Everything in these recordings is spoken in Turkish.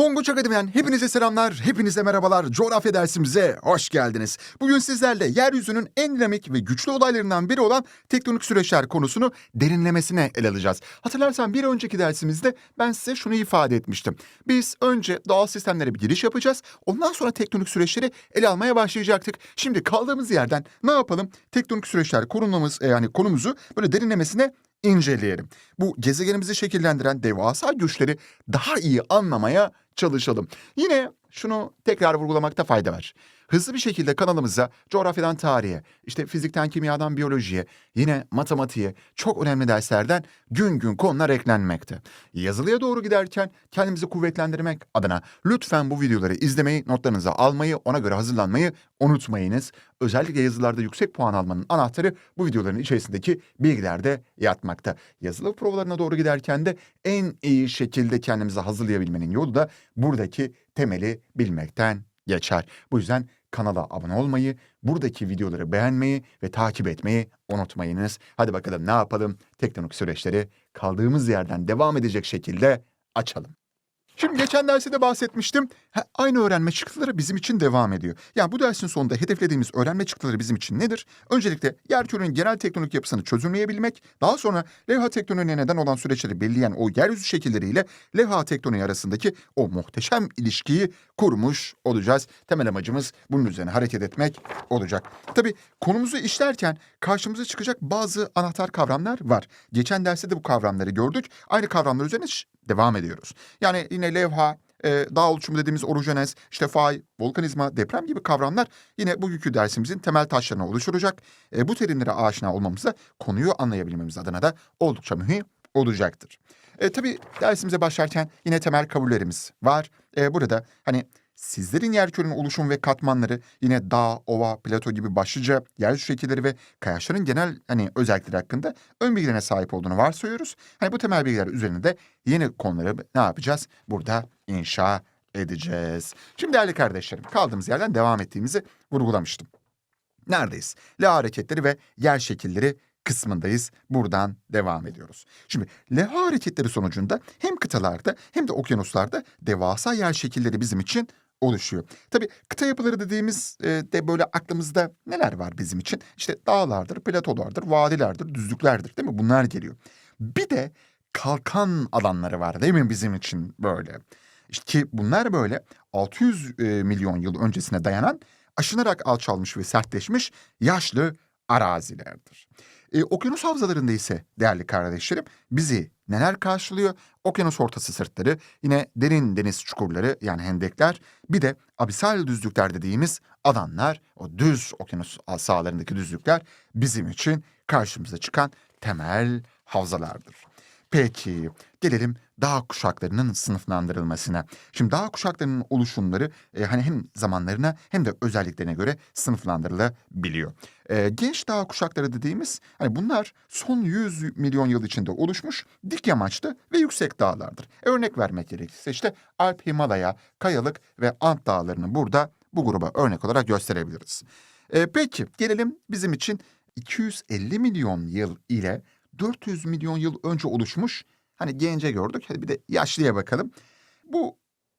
Tonguç Akademi'den hepinize selamlar, hepinize merhabalar. Coğrafya dersimize hoş geldiniz. Bugün sizlerle yeryüzünün en dinamik ve güçlü olaylarından biri olan tektonik süreçler konusunu derinlemesine ele alacağız. Hatırlarsan bir önceki dersimizde ben size şunu ifade etmiştim. Biz önce doğal sistemlere bir giriş yapacağız. Ondan sonra tektonik süreçleri ele almaya başlayacaktık. Şimdi kaldığımız yerden ne yapalım? Tektonik süreçler konumuz e, yani konumuzu böyle derinlemesine inceleyelim. Bu gezegenimizi şekillendiren devasa güçleri daha iyi anlamaya çalışalım. Yine şunu tekrar vurgulamakta fayda var. Hızlı bir şekilde kanalımıza coğrafyadan tarihe, işte fizikten kimyadan biyolojiye, yine matematiğe çok önemli derslerden gün gün konular eklenmekte. Yazılıya doğru giderken kendimizi kuvvetlendirmek adına lütfen bu videoları izlemeyi, notlarınıza almayı, ona göre hazırlanmayı unutmayınız. Özellikle yazılarda yüksek puan almanın anahtarı bu videoların içerisindeki bilgilerde yatmakta. Yazılı provalarına doğru giderken de en iyi şekilde kendimizi hazırlayabilmenin yolu da buradaki temeli bilmekten geçer. Bu yüzden kanala abone olmayı, buradaki videoları beğenmeyi ve takip etmeyi unutmayınız. Hadi bakalım ne yapalım? Tektonik süreçleri kaldığımız yerden devam edecek şekilde açalım. Şimdi geçen derste de bahsetmiştim. Ha, aynı öğrenme çıktıları bizim için devam ediyor. Yani bu dersin sonunda hedeflediğimiz öğrenme çıktıları bizim için nedir? Öncelikle yer türünün genel tektonik yapısını çözümleyebilmek, daha sonra levha tektoniğine neden olan süreçleri belirleyen o yeryüzü şekilleriyle levha tektoniği arasındaki o muhteşem ilişkiyi kurmuş olacağız. Temel amacımız bunun üzerine hareket etmek olacak. Tabii konumuzu işlerken karşımıza çıkacak bazı anahtar kavramlar var. Geçen derste de bu kavramları gördük. Aynı kavramlar üzerine devam ediyoruz. Yani yine levha, e, dağ oluşumu dediğimiz orojenez, işte fay, volkanizma, deprem gibi kavramlar yine bugünkü dersimizin temel taşlarına oluşturacak. E, bu terimlere aşina olmamız da konuyu anlayabilmemiz adına da oldukça mühim olacaktır. E, tabii dersimize başlarken yine temel kabullerimiz var. E, burada hani sizlerin yerkürenin oluşum ve katmanları yine dağ, ova, plato gibi başlıca yeryüzü şekilleri ve kayaçların genel hani özellikleri hakkında ön bilgilerine sahip olduğunu varsayıyoruz. Hani bu temel bilgiler üzerine de yeni konuları ne yapacağız? Burada inşa edeceğiz. Şimdi değerli kardeşlerim kaldığımız yerden devam ettiğimizi vurgulamıştım. Neredeyiz? La hareketleri ve yer şekilleri kısmındayız. Buradan devam ediyoruz. Şimdi leha hareketleri sonucunda hem kıtalarda hem de okyanuslarda devasa yer şekilleri bizim için oluşuyor. Tabii kıta yapıları dediğimiz e, de böyle aklımızda neler var bizim için? İşte dağlardır, platolardır, vadilerdir, düzlüklerdir değil mi? Bunlar geliyor. Bir de kalkan alanları var değil mi bizim için böyle? İşte ki bunlar böyle 600 e, milyon yıl öncesine dayanan aşınarak alçalmış ve sertleşmiş yaşlı arazilerdir. E, okyanus havzalarında ise değerli kardeşlerim bizi neler karşılıyor? Okyanus ortası sırtları, yine derin deniz çukurları yani hendekler, bir de abisal düzlükler dediğimiz alanlar, o düz okyanus sahalarındaki düzlükler bizim için karşımıza çıkan temel havzalardır. Peki gelelim dağ kuşaklarının sınıflandırılmasına. Şimdi dağ kuşaklarının oluşumları e, hani hem zamanlarına hem de özelliklerine göre sınıflandırılabiliyor. E, genç dağ kuşakları dediğimiz hani bunlar son 100 milyon yıl içinde oluşmuş dik yamaçlı ve yüksek dağlardır. E, örnek vermek gerekirse işte Alp, Himalaya, Kayalık ve Ant dağlarını burada bu gruba örnek olarak gösterebiliriz. E, peki gelelim bizim için 250 milyon yıl ile 400 milyon yıl önce oluşmuş hani gence gördük hadi bir de yaşlıya bakalım. Bu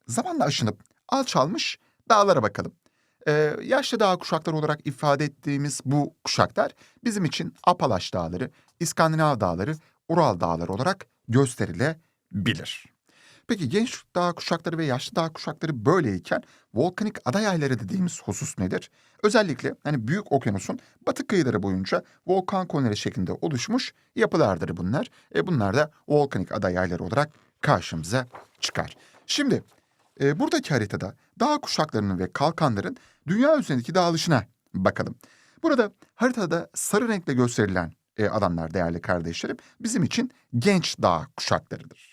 zamanla aşınıp alçalmış dağlara bakalım. Ee, yaşlı dağ kuşakları olarak ifade ettiğimiz bu kuşaklar bizim için Apalaş dağları, İskandinav dağları, Ural dağları olarak gösterilebilir. Peki genç dağ kuşakları ve yaşlı dağ kuşakları böyleyken volkanik ada yayları dediğimiz husus nedir? Özellikle hani büyük okyanusun batı kıyıları boyunca volkan koneri şeklinde oluşmuş yapılardır bunlar. E bunlar da volkanik ada yayları olarak karşımıza çıkar. Şimdi e, buradaki haritada dağ kuşaklarının ve kalkanların dünya üzerindeki dağılışına bakalım. Burada haritada sarı renkle gösterilen e, alanlar değerli kardeşlerim bizim için genç dağ kuşaklarıdır.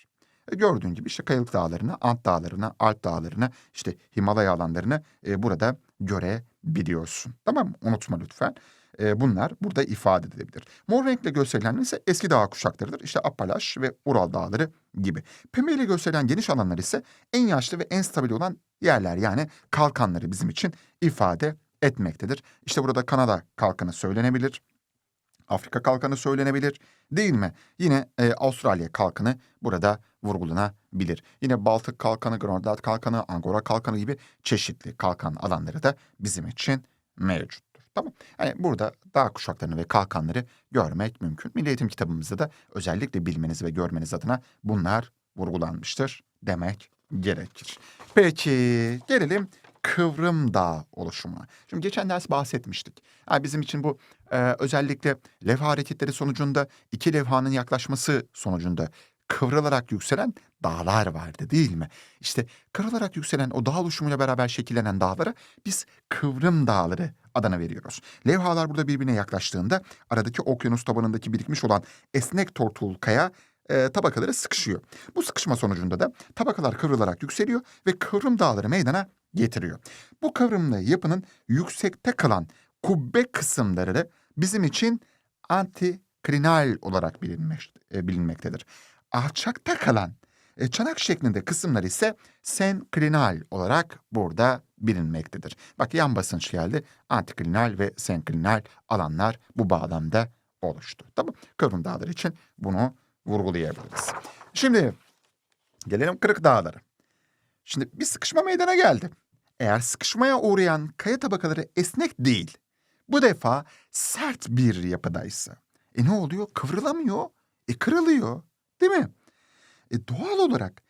E, Gördüğün gibi işte Kayalık Dağları'na, Ant Dağları'na, Alp Dağları'na, işte Himalaya alanlarını e, burada görebiliyorsun. Tamam mı? Unutma lütfen. E, bunlar burada ifade edilebilir. Mor renkle gösterilen ise eski dağ kuşaklarıdır. İşte Appalaş ve Ural Dağları gibi. Pembe ile gösterilen geniş alanlar ise en yaşlı ve en stabil olan yerler yani kalkanları bizim için ifade etmektedir. İşte burada Kanada kalkanı söylenebilir. Afrika kalkanı söylenebilir değil mi? Yine e, Avustralya kalkanı burada vurgulanabilir. Yine Baltık kalkanı, Grönland kalkanı, Angora kalkanı gibi çeşitli kalkan alanları da bizim için mevcuttur. Tamam. Yani burada dağ kuşaklarını ve kalkanları görmek mümkün. Milli Eğitim kitabımızda da özellikle bilmeniz ve görmeniz adına bunlar vurgulanmıştır demek gerekir. Peki gelelim Kıvrım Dağ oluşumuna. Şimdi geçen ders bahsetmiştik. Yani bizim için bu e, özellikle levha hareketleri sonucunda iki levhanın yaklaşması sonucunda kıvrılarak yükselen dağlar vardı değil mi? İşte kıvrılarak yükselen o dağ oluşumuyla beraber şekillenen dağlara biz kıvrım dağları adını veriyoruz. Levhalar burada birbirine yaklaştığında aradaki okyanus tabanındaki birikmiş olan esnek tortul kaya e, tabakaları sıkışıyor. Bu sıkışma sonucunda da tabakalar kıvrılarak yükseliyor ve kıvrım dağları meydana getiriyor. Bu kıvrımlı yapının yüksekte kalan kubbe kısımları da bizim için antiklinal olarak bilinmek, e, bilinmektedir. Alçakta kalan e, çanak şeklinde kısımlar ise senklinal olarak burada bilinmektedir. Bak yan basınç geldi. Antiklinal ve senklinal alanlar bu bağlamda oluştu. Tamam. Kıvrım dağları için bunu vurgulayabiliriz. Şimdi gelelim kırık dağları. Şimdi bir sıkışma meydana geldi. Eğer sıkışmaya uğrayan kaya tabakaları esnek değil, bu defa sert bir yapıdaysa, e ne oluyor? Kıvrılamıyor, e kırılıyor, değil mi? E doğal olarak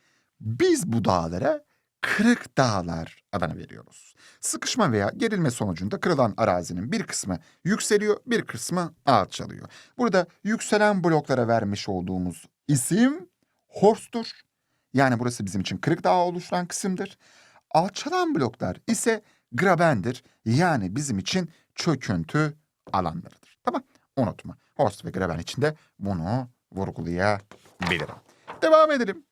biz bu dağlara kırık dağlar adını veriyoruz. Sıkışma veya gerilme sonucunda kırılan arazinin bir kısmı yükseliyor, bir kısmı alçalıyor. Burada yükselen bloklara vermiş olduğumuz isim horstur. Yani burası bizim için kırık dağ oluşturan kısımdır. Alçalan bloklar ise grabendir. Yani bizim için çöküntü alanlarıdır. Tamam unutma. Horst ve graben içinde bunu vurgulayabilirim. Devam edelim.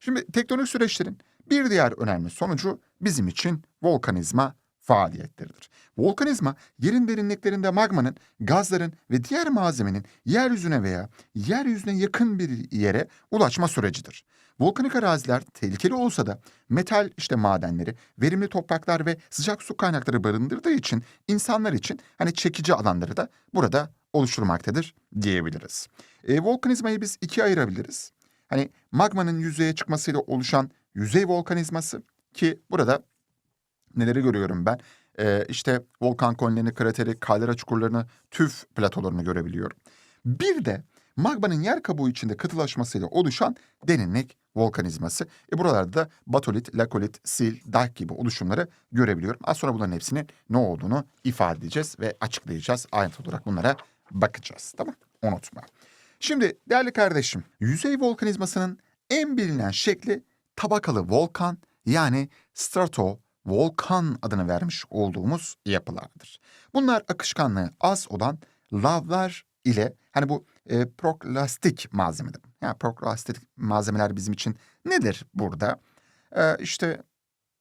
Şimdi tektonik süreçlerin bir diğer önemli sonucu bizim için volkanizma faaliyetleridir. Volkanizma yerin derinliklerinde magmanın, gazların ve diğer malzemenin yeryüzüne veya yeryüzüne yakın bir yere ulaşma sürecidir. Volkanik araziler tehlikeli olsa da metal işte madenleri, verimli topraklar ve sıcak su kaynakları barındırdığı için insanlar için hani çekici alanları da burada oluşturmaktadır diyebiliriz. E, volkanizmayı biz ikiye ayırabiliriz. Hani magmanın yüzeye çıkmasıyla oluşan yüzey volkanizması ki burada neleri görüyorum ben? Ee, işte volkan kolonini, krateri, kaldera çukurlarını, tüf platolarını görebiliyorum. Bir de magmanın yer kabuğu içinde katılaşmasıyla oluşan derinlik volkanizması. E buralarda da batolit, lakolit, sil, dike gibi oluşumları görebiliyorum. Az sonra bunların hepsinin ne olduğunu ifade edeceğiz ve açıklayacağız. Ayrıntılı olarak bunlara bakacağız. Tamam Unutma. Şimdi değerli kardeşim, yüzey volkanizmasının en bilinen şekli tabakalı volkan yani strato volkan adını vermiş olduğumuz yapılardır. Bunlar akışkanlığı az olan lavlar ile hani bu e, proklastik malzemedir. Yani proklastik malzemeler bizim için nedir burada? E, işte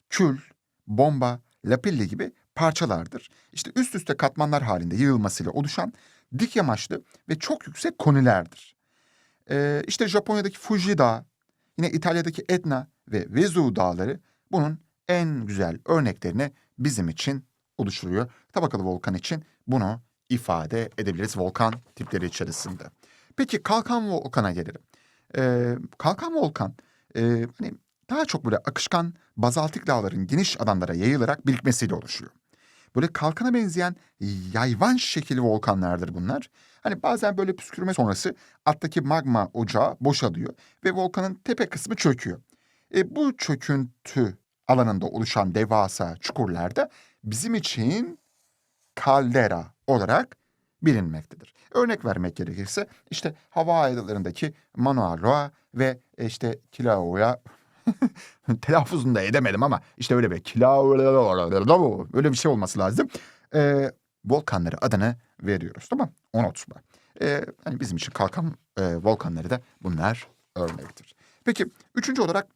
kül, bomba, lapilli gibi parçalardır. İşte üst üste katmanlar halinde yığılmasıyla oluşan dik yamaçlı ve çok yüksek konilerdir. Ee, işte Japonya'daki Fuji Dağı, yine İtalya'daki Etna ve Vesuv dağları bunun en güzel örneklerini bizim için oluşturuyor. Tabakalı volkan için bunu ifade edebiliriz volkan tipleri içerisinde. Peki kalkan volkana gelelim. Ee, kalkan volkan e, hani daha çok böyle akışkan bazaltik dağların geniş alanlara yayılarak birikmesiyle oluşuyor. Böyle kalkana benzeyen yayvan şekilli volkanlardır bunlar. Hani bazen böyle püskürme sonrası alttaki magma ocağı boşalıyor ve volkanın tepe kısmı çöküyor. E, bu çöküntü alanında oluşan devasa çukurlarda bizim için kaldera olarak bilinmektedir. Örnek vermek gerekirse işte hava aydalarındaki Mauna Loa ve e, işte Kilauea telaffuzunu da edemedim ama işte öyle bir Kilauea öyle bir şey olması lazım. Ee, volkanları adını veriyoruz tamam unutma. Ee, hani bizim için kalkan e, volkanları da bunlar örnektir. Peki üçüncü olarak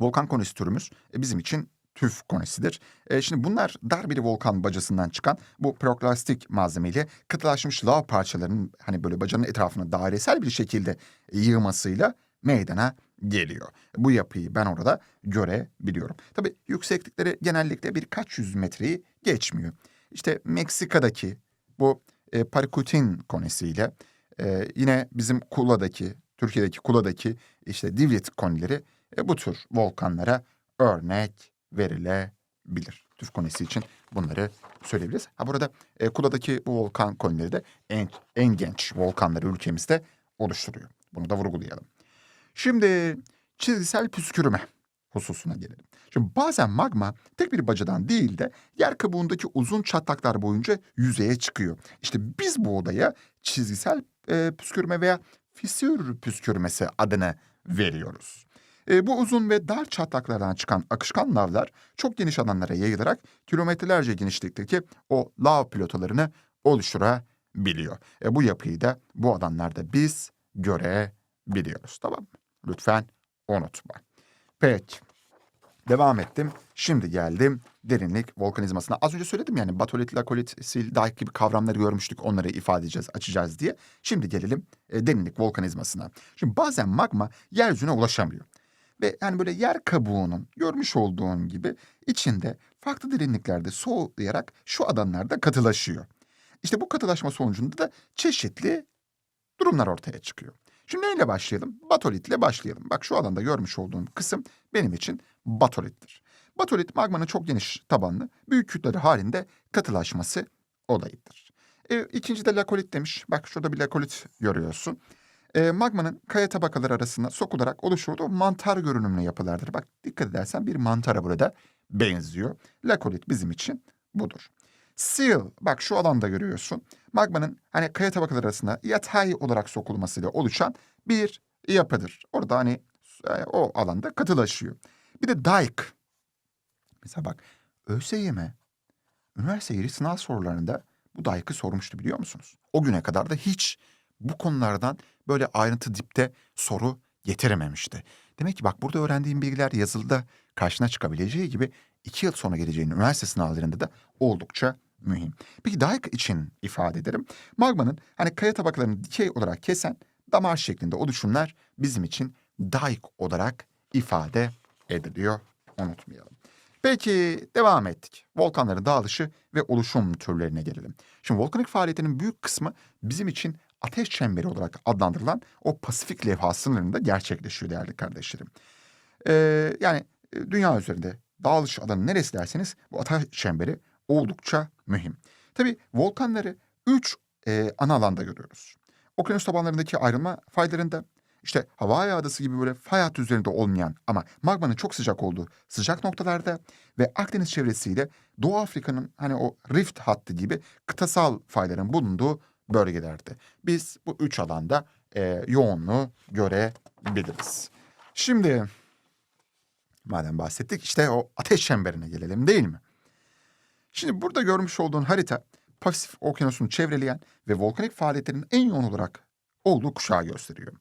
volkan konisi türümüz e, bizim için tüf konisidir. E, şimdi bunlar dar bir volkan bacasından çıkan bu proklastik malzemeyle katılaşmış lav parçalarının hani böyle bacanın etrafına dairesel bir şekilde yığmasıyla meydana geliyor. Bu yapıyı ben orada görebiliyorum. Tabii yükseklikleri genellikle birkaç yüz metreyi geçmiyor. İşte Meksika'daki bu e, Parikutin konisiyle e, yine bizim Kula'daki, Türkiye'deki Kula'daki işte Divrit konileri e, bu tür volkanlara örnek verilebilir. TÜF konisi için bunları söyleyebiliriz. Ha burada e, Kula'daki bu volkan konileri de en, en genç volkanları ülkemizde oluşturuyor. Bunu da vurgulayalım. Şimdi çizgisel püskürme hususuna gelelim. Şimdi bazen magma tek bir bacadan değil de yer kabuğundaki uzun çatlaklar boyunca yüzeye çıkıyor. İşte biz bu odaya çizgisel e, püskürme veya fisür püskürmesi adını veriyoruz. E, bu uzun ve dar çatlaklardan çıkan akışkan lavlar çok geniş alanlara yayılarak kilometrelerce genişlikteki o lav platolarını oluşturabiliyor. E, bu yapıyı da bu alanlarda biz görebiliyoruz. Tamam mı? Lütfen unutma. Peki. Devam ettim. Şimdi geldim derinlik volkanizmasına. Az önce söyledim yani batolit, lakolit, sil, dike gibi kavramları görmüştük. Onları ifade edeceğiz, açacağız diye. Şimdi gelelim e, derinlik volkanizmasına. Şimdi bazen magma yeryüzüne ulaşamıyor. Ve yani böyle yer kabuğunun görmüş olduğun gibi içinde farklı derinliklerde soğuyarak şu alanlarda katılaşıyor. İşte bu katılaşma sonucunda da çeşitli durumlar ortaya çıkıyor. Şimdi neyle başlayalım? Batolitle başlayalım. Bak şu alanda görmüş olduğum kısım benim için batolittir. Batolit magmanın çok geniş tabanlı, büyük kütleleri halinde katılaşması olayıdır. E, ikinci de lakolit demiş. Bak şurada bir lakolit görüyorsun. E, magmanın kaya tabakaları arasında sokularak oluşturduğu mantar görünümlü yapılardır. Bak dikkat edersen bir mantara burada benziyor. Lakolit bizim için budur. Seal, bak şu alanda görüyorsun. Magmanın hani kaya tabakaları arasında yatay olarak sokulmasıyla oluşan bir yapıdır. Orada hani e, o alanda katılaşıyor. Bir de dike. Mesela bak ÖSYM üniversite yeri sınav sorularında bu dike'ı sormuştu biliyor musunuz? O güne kadar da hiç bu konulardan böyle ayrıntı dipte soru getirememişti. Demek ki bak burada öğrendiğim bilgiler yazılıda karşına çıkabileceği gibi iki yıl sonra geleceğin üniversite sınavlarında da oldukça mühim. Peki dike için ifade ederim. Magmanın hani kaya tabakalarını dikey olarak kesen damar şeklinde oluşumlar bizim için dike olarak ifade ediliyor. Unutmayalım. Peki devam ettik. Volkanların dağılışı ve oluşum türlerine gelelim. Şimdi volkanik faaliyetinin büyük kısmı bizim için ateş çemberi olarak adlandırılan o Pasifik levha sınırında gerçekleşiyor değerli kardeşlerim. Ee, yani e, dünya üzerinde dağılış alanı neresi derseniz bu ateş çemberi oldukça mühim. Tabii volkanları üç e, ana alanda görüyoruz. Okyanus tabanlarındaki ayrılma faylarında, işte Hawaii adası gibi böyle fay hattı üzerinde olmayan ama magmanın çok sıcak olduğu sıcak noktalarda ve Akdeniz çevresiyle Doğu Afrika'nın hani o rift hattı gibi kıtasal fayların bulunduğu bölgelerde. Biz bu üç alanda e, yoğunluğu görebiliriz. Şimdi madem bahsettik işte o ateş çemberine gelelim değil mi? Şimdi burada görmüş olduğun harita Pasifik Okyanusu'nu çevreleyen ve volkanik faaliyetlerin en yoğun olarak olduğu kuşağı gösteriyor.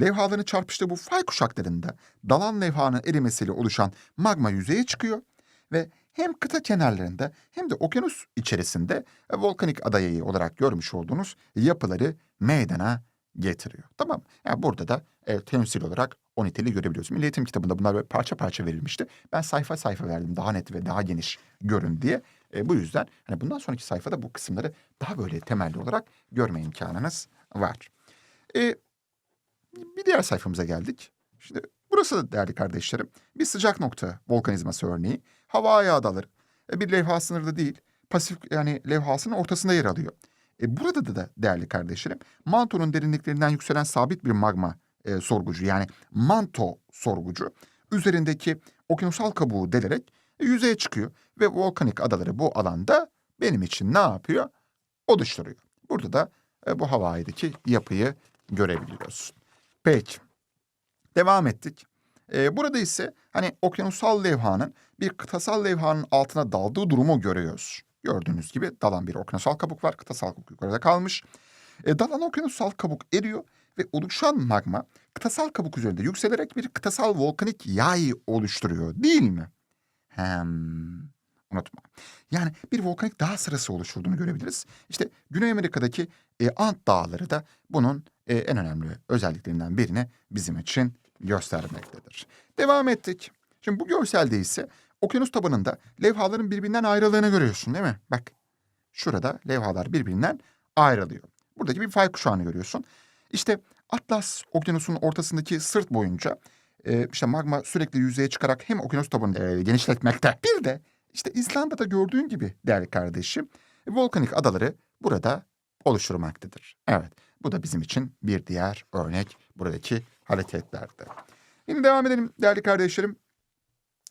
Levhaların çarpıştığı bu fay kuşaklarında dalan levhanın erimesiyle oluşan magma yüzeye çıkıyor ve hem kıta kenarlarında hem de okyanus içerisinde e, volkanik adayayı olarak görmüş olduğunuz yapıları meydana getiriyor. Tamam. Yani burada da e, temsil olarak o niteliği görebiliyorsun. Milli Eğitim kitabında bunlar parça parça verilmişti. Ben sayfa sayfa verdim daha net ve daha geniş görün diye. E, bu yüzden hani bundan sonraki sayfada bu kısımları daha böyle temelli olarak görme imkanınız var. E, bir diğer sayfamıza geldik. Şimdi burası da değerli kardeşlerim bir sıcak nokta volkanizması örneği. Hawaii adaları e, bir levha sınırda değil. Pasifik yani levhasının ortasında yer alıyor. E, burada da, da değerli kardeşlerim mantonun derinliklerinden yükselen sabit bir magma e, sorgucu yani manto sorgucu üzerindeki okyanusal kabuğu delerek e, yüzeye çıkıyor ve volkanik adaları bu alanda benim için ne yapıyor? Oluşturuyor. Burada da e, bu Hawaii'deki yapıyı görebiliyorsun. Peki. Devam ettik. Ee, burada ise hani okyanusal levhanın bir kıtasal levhanın altına daldığı durumu görüyoruz. Gördüğünüz gibi dalan bir okyanusal kabuk var. Kıtasal kabuk yukarıda kalmış. E, dalan okyanusal kabuk eriyor ve oluşan magma kıtasal kabuk üzerinde yükselerek bir kıtasal volkanik yay oluşturuyor değil mi? Hem unutma. Yani bir volkanik dağ sırası oluşturduğunu görebiliriz. İşte Güney Amerika'daki e, Ant Dağları da bunun e, en önemli özelliklerinden birini bizim için göstermektedir. Devam ettik. Şimdi bu görselde ise okyanus tabanında levhaların birbirinden ayrıldığını görüyorsun değil mi? Bak şurada levhalar birbirinden ayrılıyor. Buradaki bir fay kuşağını görüyorsun. İşte Atlas Okyanusu'nun ortasındaki sırt boyunca e, işte magma sürekli yüzeye çıkarak hem okyanus tabanını e, genişletmekte. Bir de işte İzlanda'da gördüğün gibi değerli kardeşim volkanik adaları burada oluşturmaktadır. Evet bu da bizim için bir diğer örnek buradaki hareketlerde. Yine devam edelim değerli kardeşlerim.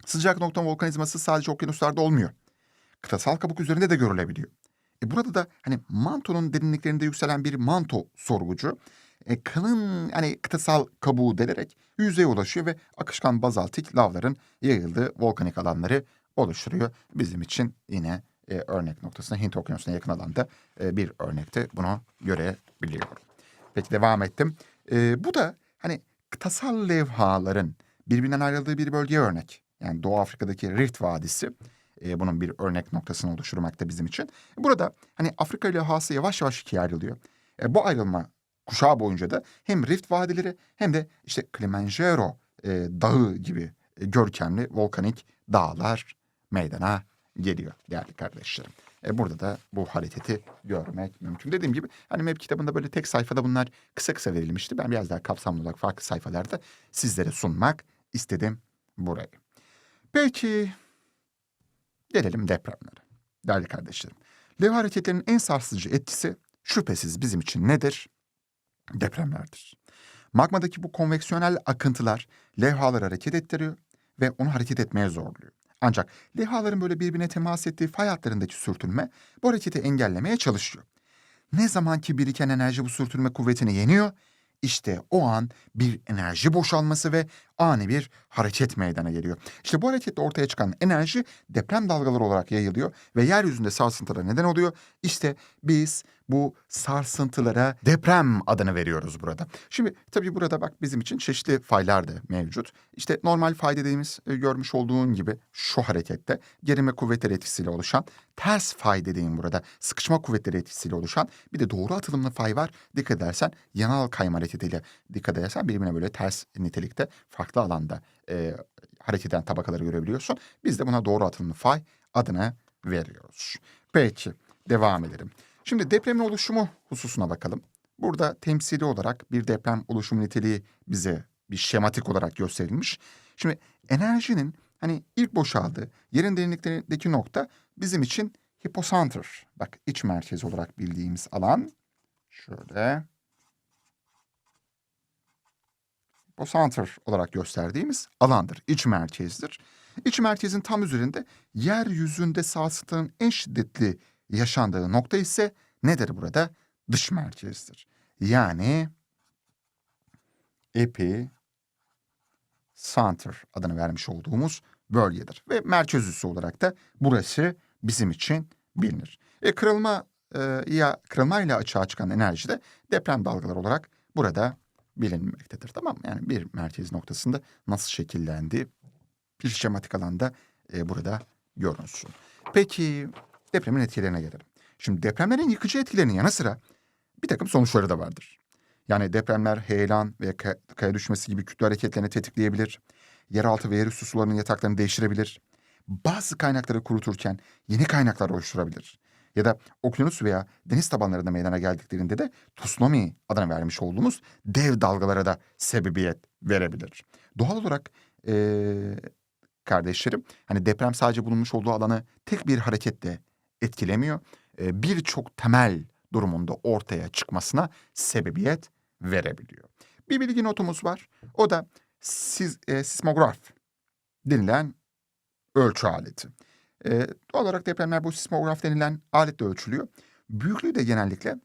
Sıcak nokta volkanizması sadece okyanuslarda olmuyor. Kıtasal kabuk üzerinde de görülebiliyor. E burada da hani mantonun derinliklerinde yükselen bir manto sorgucu e, kalın hani kıtasal kabuğu delerek yüzeye ulaşıyor ve akışkan bazaltik lavların yayıldığı volkanik alanları oluşturuyor. Bizim için yine e, örnek noktasına Hint Okyanusu'na yakın alanda e, bir örnekte bunu görebiliyorum. Peki devam ettim. E, bu da hani kıtasal levhaların birbirinden ayrıldığı bir bölgeye örnek. Yani Doğu Afrika'daki Rift Vadisi e, bunun bir örnek noktasını oluşturmakta bizim için. Burada hani Afrika levhası yavaş yavaş ikiye ayrılıyor. E, bu ayrılma kuşağı boyunca da hem Rift vadileri hem de işte Kilimanjaro e, dağı gibi e, görkemli volkanik dağlar meydana geliyor değerli kardeşlerim. E, burada da bu hareketi görmek mümkün. Dediğim gibi hani map kitabında böyle tek sayfada bunlar kısa kısa verilmişti. Ben biraz daha kapsamlı olarak farklı sayfalarda sizlere sunmak istedim burayı. Peki gelelim depremlere. Değerli kardeşlerim. Levha hareketlerinin en sarsıcı etkisi şüphesiz bizim için nedir? Depremlerdir. Magmadaki bu konveksiyonel akıntılar levhaları hareket ettiriyor ve onu hareket etmeye zorluyor. Ancak levhaların böyle birbirine temas ettiği fay hatlarındaki sürtünme bu hareketi engellemeye çalışıyor. Ne zaman ki biriken enerji bu sürtünme kuvvetini yeniyor, işte o an bir enerji boşalması ve ani bir hareket meydana geliyor. İşte bu hareketle ortaya çıkan enerji deprem dalgaları olarak yayılıyor ve yeryüzünde sarsıntılara neden oluyor. İşte biz bu sarsıntılara deprem adını veriyoruz burada. Şimdi tabii burada bak bizim için çeşitli faylar da mevcut. İşte normal fay dediğimiz e, görmüş olduğun gibi şu harekette gerilme kuvvetleri etkisiyle oluşan ters fay dediğim burada sıkışma kuvvetleri etkisiyle oluşan bir de doğru atılımlı fay var. Dikkat edersen yanal kayma hareketiyle dikkat edersen birbirine böyle ters nitelikte farklı alanda e, hareket eden tabakaları görebiliyorsun. Biz de buna doğru atılımlı fay adını veriyoruz. Peki devam edelim. Şimdi depremin oluşumu hususuna bakalım. Burada temsili olarak bir deprem oluşumu niteliği bize bir şematik olarak gösterilmiş. Şimdi enerjinin hani ilk boşaldığı yerin derinliklerindeki nokta bizim için hipocenter. Bak iç merkez olarak bildiğimiz alan. Şöyle. Hipocenter olarak gösterdiğimiz alandır. iç merkezdir. İç merkezin tam üzerinde yeryüzünde sarsıntının en şiddetli yaşandığı nokta ise nedir burada? Dış merkezdir. Yani epi center adını vermiş olduğumuz bölgedir. Ve merkez üssü olarak da burası bizim için bilinir. E, kırılma e, ya kırılmayla açığa çıkan enerji de deprem dalgaları olarak burada bilinmektedir. Tamam mı? Yani bir merkez noktasında nasıl şekillendiği bir şematik alanda e, burada görünsün. Peki depremin etkilerine gelelim. Şimdi depremlerin yıkıcı etkilerinin yanı sıra bir takım sonuçları da vardır. Yani depremler heyelan ve kaya düşmesi gibi kütle hareketlerini tetikleyebilir. Yeraltı ve yerüstü sularının yataklarını değiştirebilir. Bazı kaynakları kuruturken yeni kaynaklar oluşturabilir. Ya da okyanus veya deniz tabanlarında meydana geldiklerinde de tsunami adını vermiş olduğumuz dev dalgalara da sebebiyet verebilir. Doğal olarak ee, kardeşlerim hani deprem sadece bulunmuş olduğu alanı tek bir hareketle etkilemiyor. E, birçok temel durumunda ortaya çıkmasına sebebiyet verebiliyor. Bir bilgi notumuz var. O da siz, e, sismograf denilen ölçü aleti. E, doğal olarak depremler bu sismograf denilen aletle ölçülüyor. Büyüklüğü de genellikle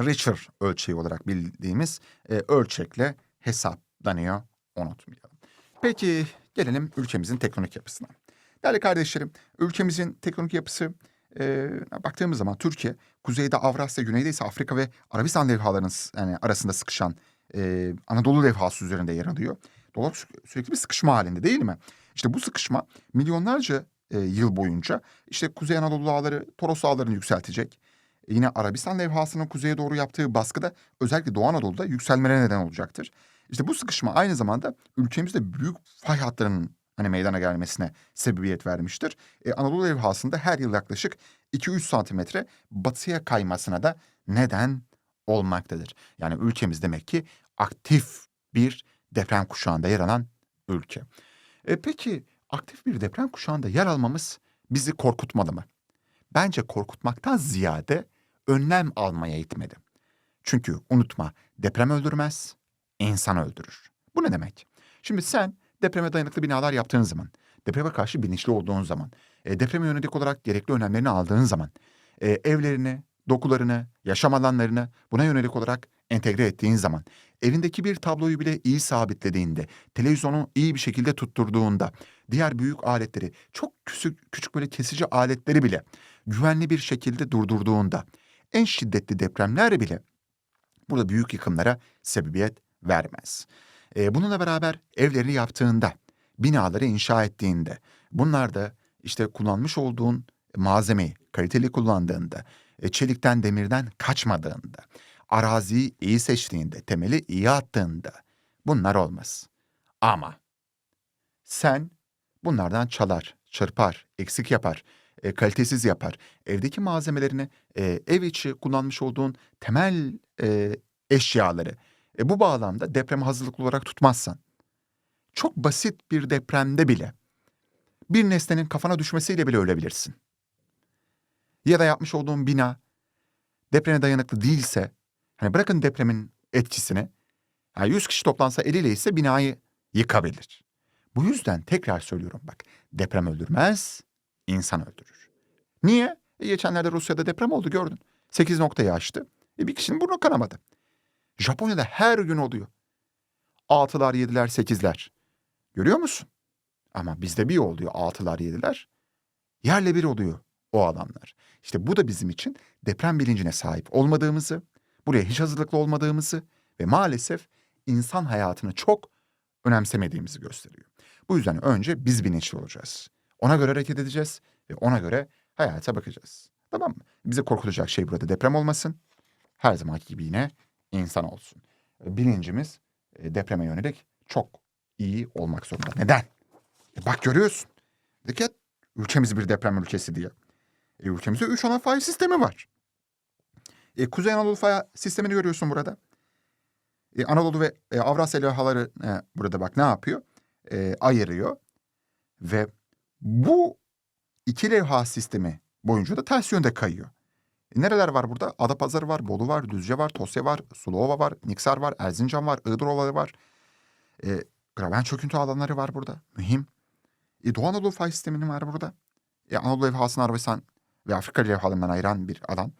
Richter ölçeği olarak bildiğimiz e, ölçekle hesaplanıyor. Unutmayalım. Peki gelelim ülkemizin tektonik yapısına. Değerli kardeşlerim, ülkemizin tektonik yapısı e, baktığımız zaman Türkiye kuzeyde Avrasya, güneyde ise Afrika ve Arabistan levhalarının yani arasında sıkışan e, Anadolu levhası üzerinde yer alıyor. Dolayısıyla sürekli bir sıkışma halinde değil mi? İşte bu sıkışma milyonlarca e, yıl boyunca işte Kuzey Anadolu dağları, Toros dağlarını yükseltecek. E, yine Arabistan levhasının kuzeye doğru yaptığı baskıda özellikle Doğu Anadolu'da yükselmelere neden olacaktır. İşte bu sıkışma aynı zamanda ülkemizde büyük fay hatlarının hani meydana gelmesine sebebiyet vermiştir. E, Anadolu levhasında her yıl yaklaşık 2-3 santimetre batıya kaymasına da neden olmaktadır. Yani ülkemiz demek ki aktif bir deprem kuşağında yer alan ülke. E, peki aktif bir deprem kuşağında yer almamız bizi korkutmalı mı? Bence korkutmaktan ziyade önlem almaya itmeli. Çünkü unutma deprem öldürmez, insan öldürür. Bu ne demek? Şimdi sen depreme dayanıklı binalar yaptığın zaman, depreme karşı bilinçli olduğun zaman, e, depreme yönelik olarak gerekli önlemlerini aldığın zaman, e, evlerini, dokularını, yaşam alanlarını buna yönelik olarak entegre ettiğin zaman, evindeki bir tabloyu bile iyi sabitlediğinde, televizyonu iyi bir şekilde tutturduğunda, diğer büyük aletleri, çok küçük, küçük böyle kesici aletleri bile güvenli bir şekilde durdurduğunda, en şiddetli depremler bile burada büyük yıkımlara sebebiyet vermez. E, bununla beraber evlerini yaptığında, binaları inşa ettiğinde, bunlar da işte kullanmış olduğun malzemeyi kaliteli kullandığında, e, çelikten demirden kaçmadığında, araziyi iyi seçtiğinde, temeli iyi attığında bunlar olmaz. Ama sen bunlardan çalar, çırpar, eksik yapar, e, kalitesiz yapar. Evdeki malzemelerini, e, ev içi kullanmış olduğun temel e, eşyaları e, bu bağlamda depreme hazırlıklı olarak tutmazsan, çok basit bir depremde bile bir nesnenin kafana düşmesiyle bile ölebilirsin. Ya da yapmış olduğun bina depreme dayanıklı değilse, hani bırakın depremin etkisini, yani 100 kişi toplansa eliyle ise binayı yıkabilir. Bu yüzden tekrar söylüyorum bak, deprem öldürmez, insan öldürür. Niye? E geçenlerde Rusya'da deprem oldu gördün. 8 noktayı aştı. E bir kişinin burnu kanamadı. Japonya'da her gün oluyor. Altılar, yediler, sekizler. Görüyor musun? Ama bizde bir oluyor altılar, yediler. Yerle bir oluyor o alanlar. İşte bu da bizim için deprem bilincine sahip olmadığımızı, buraya hiç hazırlıklı olmadığımızı ve maalesef insan hayatını çok önemsemediğimizi gösteriyor. Bu yüzden önce biz bilinçli olacağız. Ona göre hareket edeceğiz ve ona göre hayata bakacağız. Tamam mı? Bize korkutacak şey burada deprem olmasın. Her zamanki gibi yine insan olsun. Bilincimiz e, depreme yönelik çok iyi olmak zorunda. Neden? E bak görüyorsun. Dikkat ülkemiz bir deprem ülkesi diye. E, ülkemizde üç ana fay sistemi var. E, Kuzey Anadolu fay sistemini görüyorsun burada. E, Anadolu ve e, Avrasya levhaları e, burada bak ne yapıyor? E, ayırıyor. Ve bu iki levha sistemi boyunca da ters yönde kayıyor. E, nereler var burada? Adapazarı var, Bolu var, Düzce var, Tosya var, Suluova var, Niksar var, Erzincan var, Iğdır Ovaları var. E, graben çöküntü alanları var burada. Mühim. E, Doğu Anadolu fay sisteminin var burada. E, Anadolu levhasını Arabistan ve Afrika levhalarından ayıran bir alan.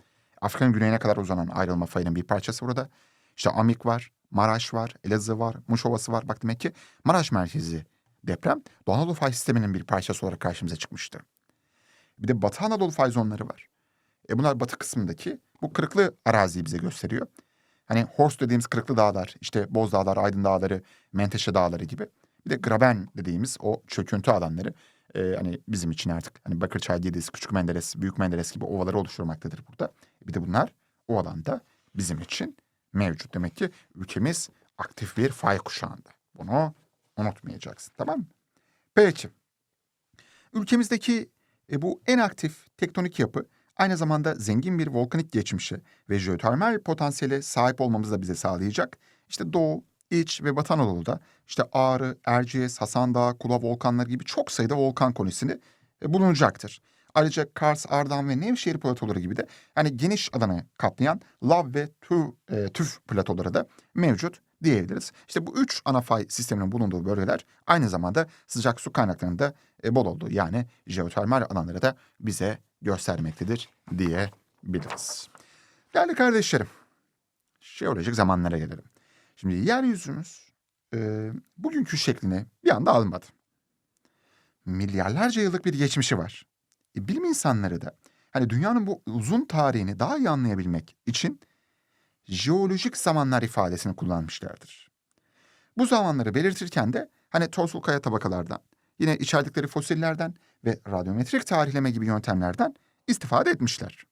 Afrika'nın güneyine kadar uzanan ayrılma fayının bir parçası burada. İşte Amik var, Maraş var, Elazığ var, Muş Ovası var. Bak demek ki Maraş merkezi deprem Doğu Anadolu fay sisteminin bir parçası olarak karşımıza çıkmıştı. Bir de Batı Anadolu fay zonları var. E bunlar batı kısmındaki bu kırıklı araziyi bize gösteriyor. Hani Horst dediğimiz kırıklı dağlar, işte Boz Dağlar, Aydın Dağları, Menteşe Dağları gibi. Bir de Graben dediğimiz o çöküntü alanları. E, hani bizim için artık hani Bakırçay, Gediz, Küçük Menderes, Büyük Menderes gibi ovaları oluşturmaktadır burada. Bir de bunlar o alanda bizim için mevcut. Demek ki ülkemiz aktif bir fay kuşağında. Bunu unutmayacaksın tamam mı? Peki. Ülkemizdeki e, bu en aktif tektonik yapı aynı zamanda zengin bir volkanik geçmişe ve jeotermal potansiyele sahip olmamızı da bize sağlayacak. İşte Doğu, İç ve Batı Anadolu'da işte Ağrı, Erciyes, Hasan Dağı, Kula volkanları gibi çok sayıda volkan konisini e, bulunacaktır. Ayrıca Kars, Ardahan ve Nevşehir platoları gibi de yani geniş alanı kaplayan lav ve tüf, e, tüf platoları da mevcut diyebiliriz. İşte bu üç ana fay sisteminin bulunduğu bölgeler aynı zamanda sıcak su kaynaklarında e, bol olduğu yani jeotermal alanları da bize göstermektedir diyebiliriz. Değerli kardeşlerim, jeolojik zamanlara gelelim. Şimdi yeryüzümüz e, bugünkü şeklini bir anda almadı. Milyarlarca yıllık bir geçmişi var. E, bilim insanları da hani dünyanın bu uzun tarihini daha iyi anlayabilmek için jeolojik zamanlar ifadesini kullanmışlardır. Bu zamanları belirtirken de hani tozlu kaya tabakalardan, yine içerdikleri fosillerden ve radyometrik tarihleme gibi yöntemlerden istifade etmişler.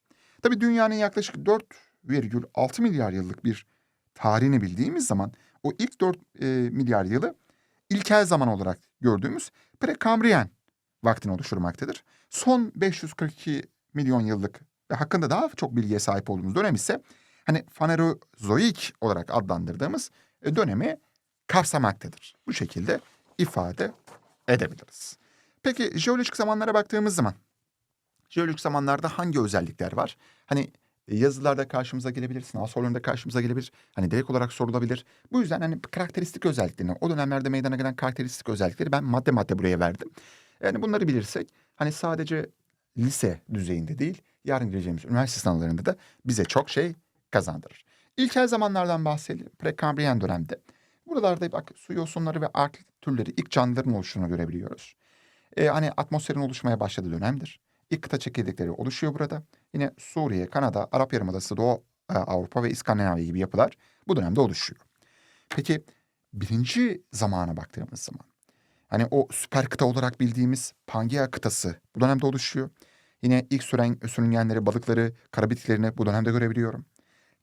Tabi dünyanın yaklaşık 4,6 milyar yıllık bir tarihini bildiğimiz zaman o ilk 4 e, milyar yılı ilkel zaman olarak gördüğümüz Prekambriyen vaktini oluşturmaktadır. Son 542 milyon yıllık ve hakkında daha çok bilgiye sahip olduğumuz dönem ise hani Fanerozoik olarak adlandırdığımız e, dönemi kapsamaktadır. Bu şekilde ifade edebiliriz. Peki jeolojik zamanlara baktığımız zaman jeolojik zamanlarda hangi özellikler var? Hani e, yazılarda karşımıza gelebilir, sınav sorularında karşımıza gelebilir. Hani direkt olarak sorulabilir. Bu yüzden hani karakteristik özelliklerini, o dönemlerde meydana gelen karakteristik özellikleri ben madde madde buraya verdim. Yani bunları bilirsek hani sadece lise düzeyinde değil, yarın gireceğimiz üniversite sınavlarında da bize çok şey kazandırır. İlkel zamanlardan bahsedelim. Prekambriyen dönemde. Buralarda bak su yosunları ve ark türleri ilk canlıların oluştuğunu görebiliyoruz. Ee, hani atmosferin oluşmaya başladığı dönemdir. İlk kıta çekirdekleri oluşuyor burada. Yine Suriye, Kanada, Arap Yarımadası, Doğu e, Avrupa ve İskandinavya gibi yapılar bu dönemde oluşuyor. Peki birinci zamana baktığımız zaman hani o süper kıta olarak bildiğimiz Pangea kıtası bu dönemde oluşuyor. Yine ilk süren, sürüngenleri, balıkları, kara bitkilerini bu dönemde görebiliyorum.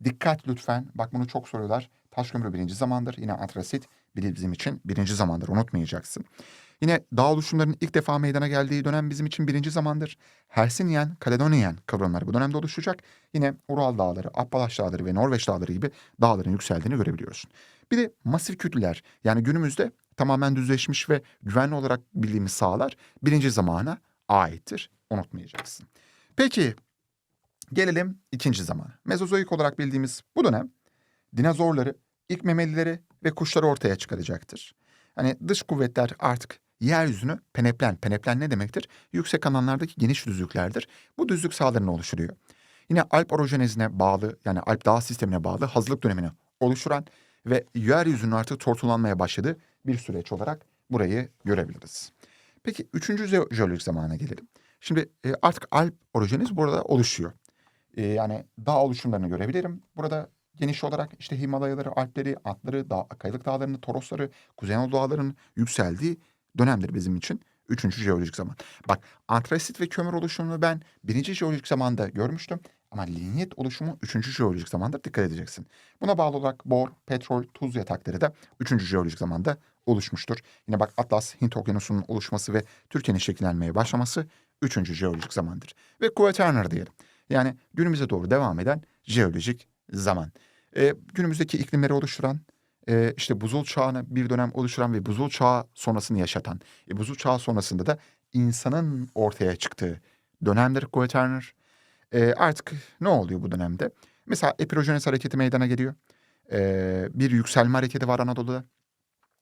Dikkat lütfen. Bak bunu çok soruyorlar. Taş kömürü birinci zamandır. Yine antrasit bizim için birinci zamandır. Unutmayacaksın. Yine dağ oluşumlarının ilk defa meydana geldiği dönem bizim için birinci zamandır. Hersinyen, Kaledonyen kavramları bu dönemde oluşacak. Yine Ural Dağları, Appalaç Dağları ve Norveç Dağları gibi dağların yükseldiğini görebiliyorsun. Bir de masif kütleler yani günümüzde tamamen düzleşmiş ve güvenli olarak bildiğimiz sahalar birinci zamana aittir. Unutmayacaksın. Peki gelelim ikinci zamana. Mezozoik olarak bildiğimiz bu dönem dinozorları, ilk memelileri ve kuşları ortaya çıkaracaktır. Hani dış kuvvetler artık yeryüzünü peneplen, peneplen ne demektir? Yüksek alanlardaki geniş düzlüklerdir. Bu düzlük sahalarını oluşturuyor. Yine Alp orojenezine bağlı yani Alp dağ sistemine bağlı hazırlık dönemini oluşturan ve yeryüzünün artık tortulanmaya başladığı bir süreç olarak burayı görebiliriz. Peki üçüncü je- jeolojik zamana gelelim. Şimdi e, artık Alp orojeniz burada oluşuyor. E, yani dağ oluşumlarını görebilirim. Burada geniş olarak işte Himalayaları, Alpleri, Atları, dağ, Kayalık Dağları'nı, Torosları, Kuzey Anadolu Dağları'nın yükseldiği dönemdir bizim için. Üçüncü jeolojik zaman. Bak antrasit ve kömür oluşumunu ben birinci jeolojik zamanda görmüştüm. Ama linyit oluşumu üçüncü jeolojik zamandır dikkat edeceksin. Buna bağlı olarak bor, petrol, tuz yatakları da üçüncü jeolojik zamanda oluşmuştur. Yine bak Atlas, Hint Okyanusu'nun oluşması ve Türkiye'nin şekillenmeye başlaması üçüncü jeolojik zamandır. Ve Quaternar diyelim. Yani günümüze doğru devam eden jeolojik zaman. Ee, günümüzdeki iklimleri oluşturan, e, işte buzul çağını bir dönem oluşturan ve buzul çağı sonrasını yaşatan, e, buzul çağı sonrasında da insanın ortaya çıktığı dönemdir Quaternar. E, artık ne oluyor bu dönemde? Mesela epirojenes hareketi meydana geliyor. E, bir yükselme hareketi var Anadolu'da.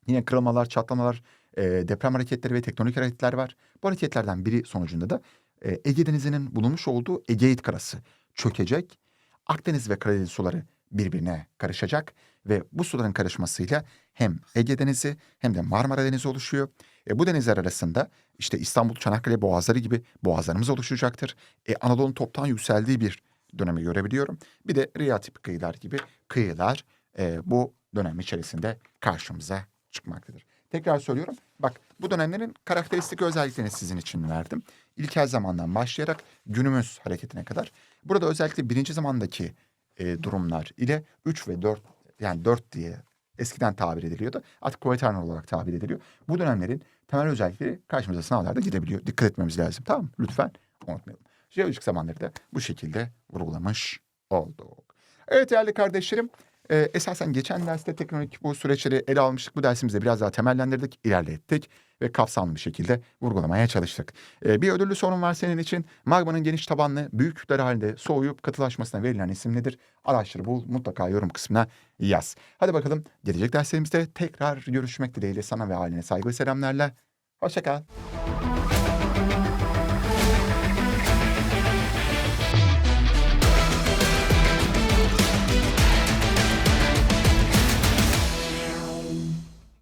Yine kırılmalar, çatlamalar, e, deprem hareketleri ve tektonik hareketler var. Bu hareketlerden biri sonucunda da e, Ege Denizi'nin bulunmuş olduğu Egeit Karası çökecek. Akdeniz ve Karadeniz suları birbirine karışacak ve bu suların karışmasıyla hem Ege Denizi hem de Marmara Denizi oluşuyor. E, bu denizler arasında işte İstanbul, Çanakkale boğazları gibi boğazlarımız oluşacaktır. E, Anadolu'nun toptan yükseldiği bir dönemi görebiliyorum. Bir de Riya tipi kıyılar gibi kıyılar e, bu dönem içerisinde karşımıza çıkmaktadır. Tekrar söylüyorum. Bak bu dönemlerin karakteristik özelliklerini sizin için verdim. İlkel zamandan başlayarak günümüz hareketine kadar. Burada özellikle birinci zamandaki e, durumlar ile 3 ve 4 yani 4 diye eskiden tabir ediliyordu. Artık Quaternar olarak tabir ediliyor. Bu dönemlerin temel özellikleri karşımıza sınavlarda gidebiliyor. Dikkat etmemiz lazım. Tamam? Lütfen unutmayalım. Jeolojik zamanları da bu şekilde vurgulamış olduk. Evet değerli kardeşlerim. E, esasen geçen derste teknolojik bu süreçleri ele almıştık. Bu dersimizde biraz daha temellendirdik, ilerlettik ve kapsamlı bir şekilde vurgulamaya çalıştık. E, bir ödüllü sorun var senin için. Magmanın geniş tabanlı, büyük kütleler halinde soğuyup katılaşmasına verilen isim nedir? Araştır bul, mutlaka yorum kısmına yaz. Hadi bakalım gelecek derslerimizde tekrar görüşmek dileğiyle sana ve ailene saygı selamlarla. Hoşçakal.